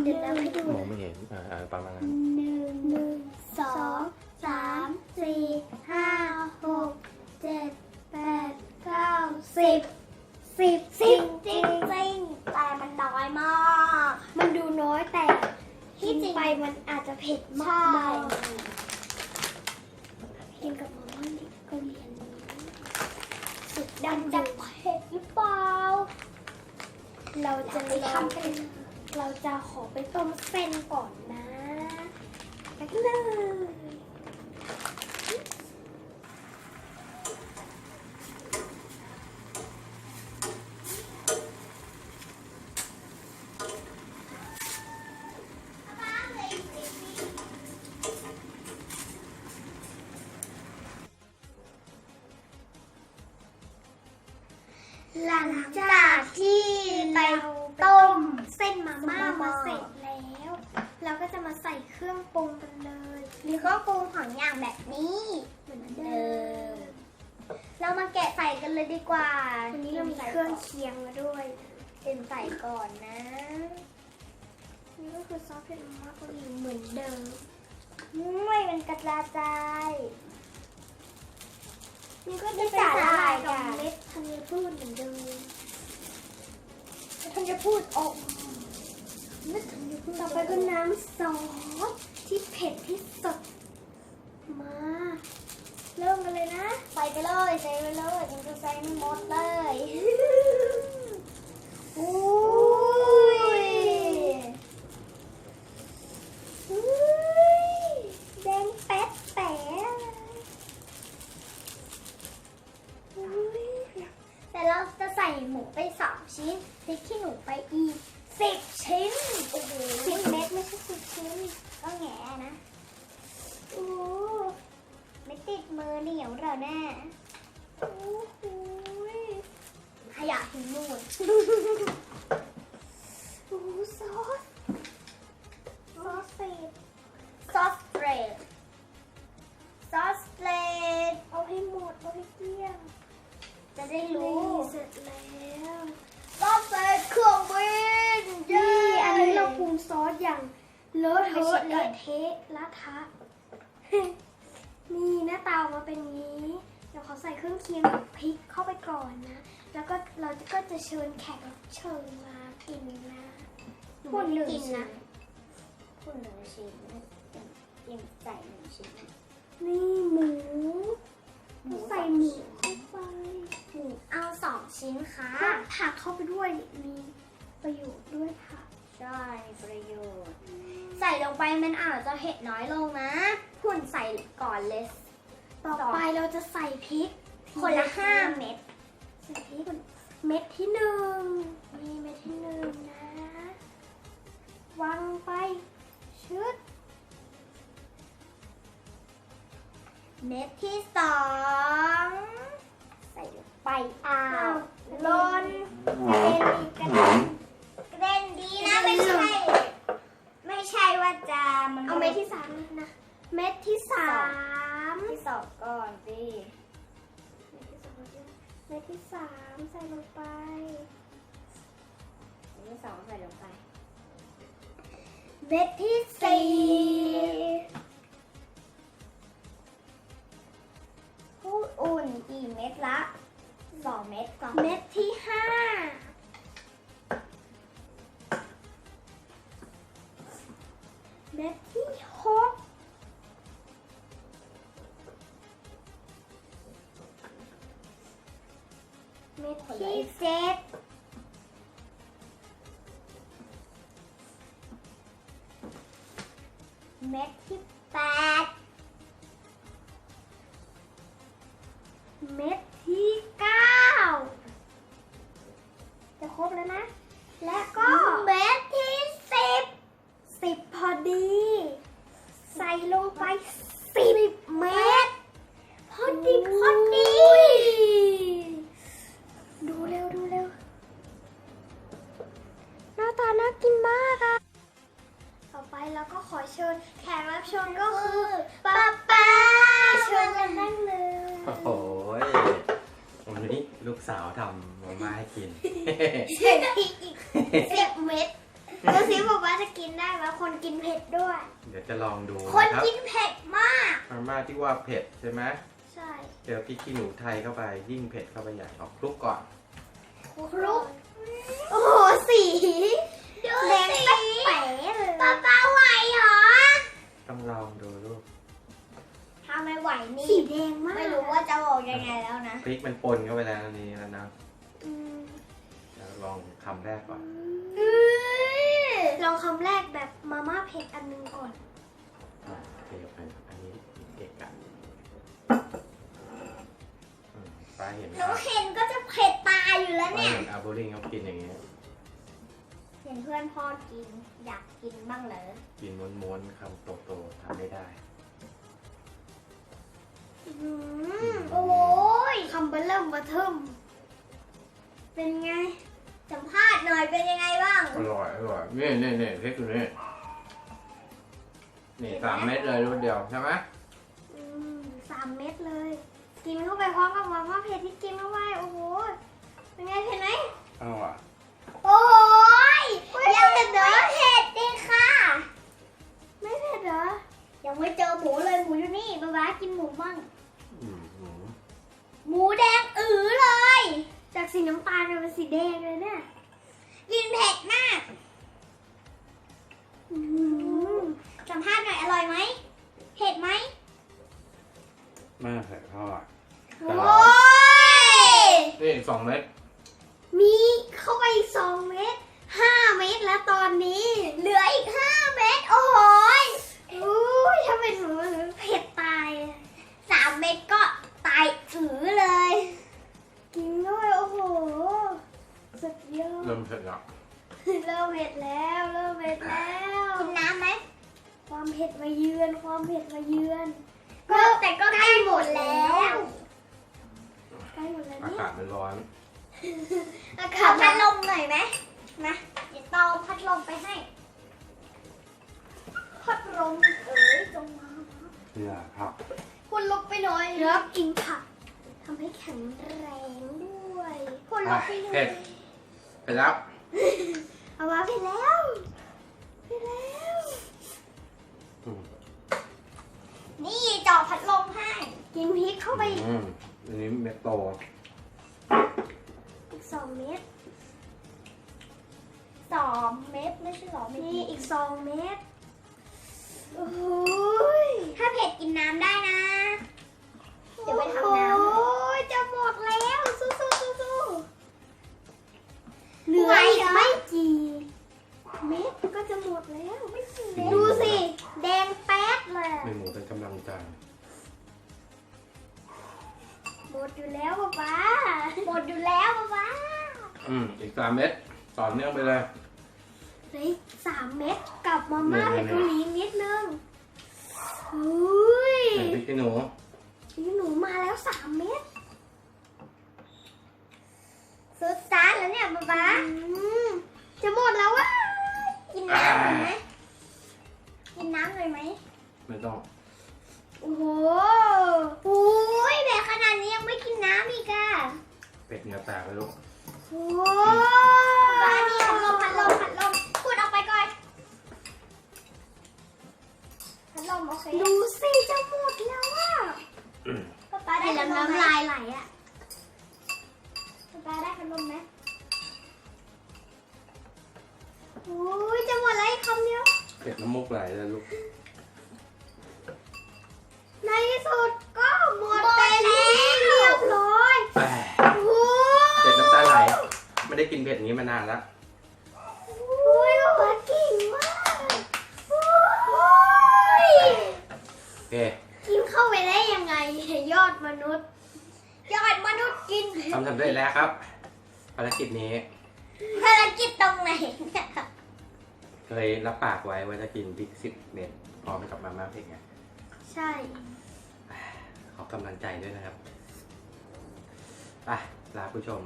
มองไม่เห็นอ่าประมาณนั้นหนึ่งหนึ่งสองสามสี่ห้าหกเจ็ดแปดเก้าสิบสิบสิบจริงจริงแต่มันน้อยมาก มันดูน้อยแต่ที่จริงไปมันอาจจะเผ็ดมากกินกับหมอม่นก็เรียนสุดดังจะเผ็ดหรือเปล่า เราจะไม่ทำเป็น เราจะขอไปต้มเส้นก่อนนะ ไปกันเลย มีเครื่องปรุงของอย่างแบบนี้เหมือนเดิเดิมมเรามาแกะใส่กันเลยดีกว่าวันนี้เรามีเครื่องเคียงมาด้วยเต็มใส่ก่อนนะ นี่ก็คือซอสเผ็ดมากเกาหลีเหมือนเดิมไม่เป็นกระจายนี่ก็นี่จะเป็นสาสาหหร่าร่ายยกักับบเม็ดธัญพืชเหมือนเดิมธัญพืชออกเม็ดธัญพืชต่อไปก็น้ำซอส ที่เผ็ดที่สุดมา เริ่มกันเลยนะ ใส่ไปเลยใส่ไปเลยมันจะใส่ไม่หมดเลยอุ้ยอุ้ยแดงแป๊ดแป๋อุ้ยแต่เราจะใส่หมูไปสองชิ้นพริกขี้หนูไปอีกสิบชิ้นโอ้โหสิบเม็ดไม่ใช่สิบ ชิ้นก็แง่นะโอ้ไม่ติดมือเหนียวเราแน่โอ้โหขยะทิ้งนู่นโอ้ซอสซอสเผ็ด ละเทะละทะ นี่หน้าตาออกมาเป็นงี้ เดี๋ยวเขาใส่เครื่องเคียงกับพริกเข้าไปก่อนนะ แล้วก็เราก็จะเชิญแขกรับเชิญมากินนะหนูพูดไม่หนึ่งกินชิ้นนะพูดหนึ่งชิ้นจิ้มใส่หนึ่งชิ้นนี่หมูหมูใส่หมูเข้าไปหมูเอาสองชิ้นค่ะเพิ่มผักเข้าไปด้วยมีประโยชน์ด้วยค่ะ ใช่ประโยชน์ ใส่ลงไปมันอาจจะเผ็ดน้อยลงนะ หุ่นใส่ก่อนเลยต่อไปเราจะใส่พริก คนละห้าเม็ดใส่พริกก่อนเม็ดที่หนึ่งนี่เม็ดที่หนึ่งนะวางลงไปชึดเม็ดที่สองใส่ลงไปอ้าวหล่นกระเด็นกระเด็นกระเด็นดีนะ ไม่ใช่ ไม่ใช่ว่าจะมันเอาเม็ดที่สามนะ เม็ดที่สามที่สองก่อนสิเม็ดที่สามใส่ลงไปเม็ดที่สองใส่ลงไป เม็ดที่สี่พูดอุ่นกี่เม็ดละสองเม็ดก่อนเม็ดที่ห้า เม็ดที่หกเม็ดที่เจ็ดเม็ดที่แปดเม็ดที่เก้าจะครบแล้วนะ และก็ สิบเม็ดดูสิบอกว่าจะกินได้ไหมคนกินเผ็ดด้วย เดี๋ยวจะลองดูคนนะครับกินเผ็ดมาก มาม่าที่ว่าเผ็ดใช่ไหมใช่เจอพริกขี้หนูไทยเข้าไปยิ่งเผ็ดเข้าไปใหญ่เอาคลุกก่อน คลุกโอ้โหสีแดงแป๊ะแป๋เลยป้าป้าไหวเหรอต้องลองดูลูกถ้าไม่ไหวนี่สีแดงมากไม่รู้ว่าจะบอกยังไงแล้วนะพริกมันปนเข้าไปแล้วนี่แล้วนะอืมแล้วลองคำแรกก่อนเอ้ยลองคำแรกแบบมาม่าเผ็ดอันหนึงก่อนอะเดี๋ยวอันอันนี้เกะกะอืมป้าเห็นไหมหคนูรับเห็นก็จะเผ็ดตายอยู่แล้วป้าเนี่ย เห็นอาบูริงเขากินอย่างเงี้ย เห็นเพื่อนพ่อกิน อยากกินบ้างเหรอกินม้วนๆคำโตๆทำไม่ได้ อืมโอ้ยคำเบลเริ่มมาเทิมเป็นไง สัมภาษณ์หน่อยเป็นยังไงบ้าง อร่อยอร่อยนี่นี่นี่เล็กตัวนี้นี่สามเม็ดเลยรวดเดียวใช่ไหมอืมสามเม็ดเลย กินเข้าไปพร้อมกับมาม่าเผ็ดที่กินเข้าไปโอ้โห เป็นไงเผ็ดไหมเอาอะโอ้ยเฮ้ยยังเผ็ดเหรอไม่เผ็ดดิค่ะ ไม่เผ็ดเหรอ ยังไม่เจอหมูเลยหมูอยู่นี่บ๊าบ้ากินหมูมั่ง อืม หมูหมูแดงอือเลยจาก สีน้ำตาลกลายเป็นสีแดงเลยเนี่ยกินเผ็ดมากอืมสัมภาษณ์หน่อยอร่อยไหมเผ็ดไหมมากใส่ทอดโอ้ยนี่อีกสองเม็ดมีเข้าไปอีกสองเม็ดห้าเม็ดแล้วตอนนี้ เหลืออีกห้าเม็ดโอ้โหยอุ้ยถ้าเป็นหนูหนูเผ็ดตายอะสามเม็ดก็ตายอือเลย กินด้วยโอ้โห สุดยอด เริ่มเผ็ดแล้วเริ่มเผ็ดแล้ว เริ่มเผ็ดแล้วกินน้ำไหมความเผ็ดมาเยือน ความเผ็ดมาเยือน ก็แต่ก็ใกล้หมดแล้วใกล้หมดแล้วอาเนี่ยกาศมันร้อน อาขกาอศพัดลมหน่อยไหมนะเดี๋ยวเตาพัดลมไปให้ พัดลมเอ๋ยจงมา เนี่ยครับ คุณลุกไปหน่อยแล้วกินผักทำให้แข็งแรงด้วย คุณลุกไปหน่อยเผ็ดเผ็ด แล้ว เอามาเผ็ดแล้วเผ็ดแล้วอืมนี่เจาะพัดลมให้ กินพริกเข้าไปอีกอืมอันนี้เม็ดโตอีกสองเม็ดสองเม็ดไม่ใช่หรอเม็ดนี่นี้อีกสองเม็ดโอ้ยถ้าเผ็ดกินน้ำได้นะ เดี๋ยวไปทำน้ำ โอ้ยจะห เหลืออีกไม่กี่เม็ดก็จะหมดแล้วไม่กินเลยดูสิ แดงแป๊ดเลยเป็นหมูเป็นกำลังใจหมดอยู่แล้วป๊าป๊าหมดอยู่แล้วป๊าป๊าอืมอีกสามเม็ดต่อเนื่องไปเลยเหลืออีกสามเม็ดกับมาม่าเนี่เผ็ดยเกาหลีนิดนึงอุ้ยใส่พริกขี้หนูนี่หนูมาแล้วสามเม็ด สุดซานแล้วเนี่ย ป๊าป๊าอืมจะหมดแล้ววะกินน้ำหน่อยไหมกินน้ำหน่อยไหมไม่ต้อง โอ้โหอุ้ยแบบขนาดนี้ยังไม่กินน้ำอีกอะเป็ดเหงื่อแตกเลยลูกโอ้ ป๊านี่พัดลมพัดลมพัดลมพูดออกไปก่อนพัดลมโอเค ดูสิจะหมดแล้วอะ อืม ป๊าป๊าได้ เห็น พั แล้ ด ว ลมไหม น้ำลายไหลอะ ป๊าป๊าได้พัดลมไหม โอ้ยจะหมดแล้วอีกคำเดียวเป็ดน้ำมูกไหลเลยลูก ในที่สุดก็หมดเป็นที่เรียบร้อยแปะโอ้เป็ดน้ำตาไหล ไม่ได้กินเผ็ดอย่างนี้มานานแล้วโอ้ยป๊าเก่งมากโอ้ยโอเคกินเข้าไปได้ยังไงยอดมนุษย์ ยอดมนุษย์กินทำสำเร็จแล้วครับภารกิจนี้ ภารกิจตรงไหนเนี่ย เคยรับปากไว้ว่าจะกินพริกสิบเม็ดพร้อมกับมาม่าเผ็ดไงใช่ ขอกำลังใจด้วยนะครับไปลาผู้ชม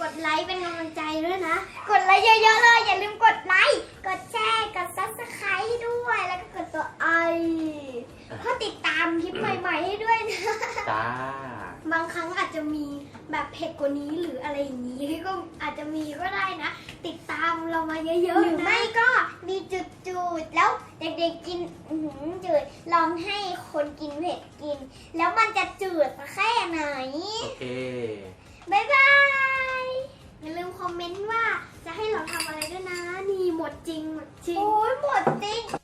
กดไลค์เป็นกำลังใจด้วยนะ กดไลค์เยอะๆเลย อย่าลืมกดไลค์ กดแชร์ กดซับสไครต์ด้วย แล้วก็กดตัวไอเพื่อติดตามคลิปใหม่ๆให้ด้วยนะ จ้า บางครั้งอาจจะมีแบบเผ็ดกว่านี้หรืออะไรอย่างนี้ก็อาจจะมีก็ได้นะ ติดตามเรามาเยอะหรือๆนะไม่ก็ มีจุดๆ แล้วเด็กๆกินอื้อหือจืดลองให้คนกินเผ็ดกิน แล้วมันจะจืดแค่ไหน โอเค บ๊ายบาย อย่าลืมคอมเมนต์ว่าจะให้เราทำอะไรด้วยนะ นี่หมดจริงหมดจริง โอ้